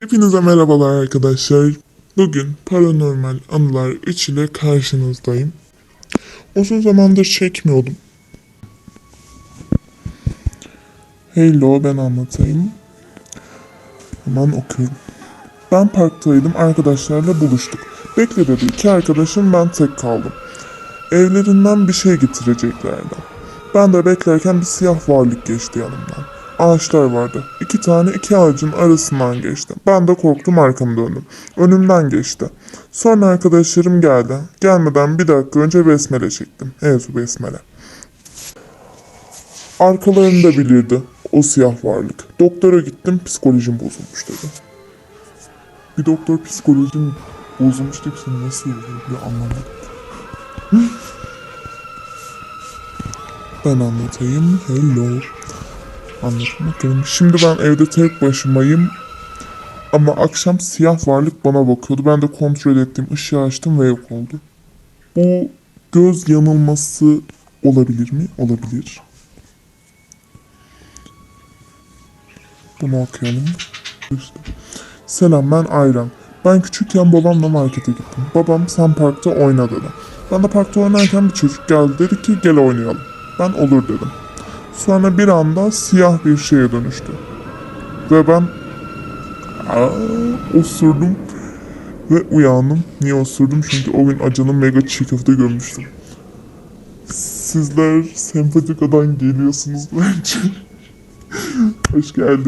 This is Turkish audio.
Hepinize merhabalar arkadaşlar. Bugün paranormal anılar 3 ile karşınızdayım. Uzun zamandır çekmiyordum. Hello ben anlatayım. Hemen okuyorum. Ben parktaydım arkadaşlarla buluştuk. Bekle dedi iki arkadaşım ben tek kaldım. Evlerinden bir şey getireceklerdi. Ben de beklerken bir siyah varlık geçti yanımdan. Ağaçlar vardı. İki tane iki ağacın arasından geçti. Ben de korktum arkamı döndüm. Önümden geçti. Sonra arkadaşlarım geldi. Gelmeden bir dakika önce besmele çektim. Ezu besmele. Arkalarını da bilirdi o siyah varlık. Doktora gittim psikolojim bozulmuş dedi. Bir doktor psikolojim bozulmuş deyip nasıl oluyor bir anlamadım. Ben anlatayım. Hello. Anlatın bakalım. Şimdi ben evde tek başımayım. Ama akşam siyah varlık bana bakıyordu. Ben de kontrol ettim. ışığı açtım ve yok oldu. Bu göz yanılması olabilir mi? Olabilir. Bunu okuyalım. İşte. Selam ben Ayran. Ben küçükken babamla markete gittim. Babam sen parkta oyna dedi. Ben de parkta oynarken bir çocuk geldi dedi ki gel oynayalım. Ben olur dedim. Sonra bir anda siyah bir şeye dönüştü. Ve ben aa, osurdum ve uyandım. Niye osurdum? Çünkü o gün Acan'ın mega çiğ köfte görmüştüm. Sizler sempatikadan geliyorsunuz bence. Hoş geldin.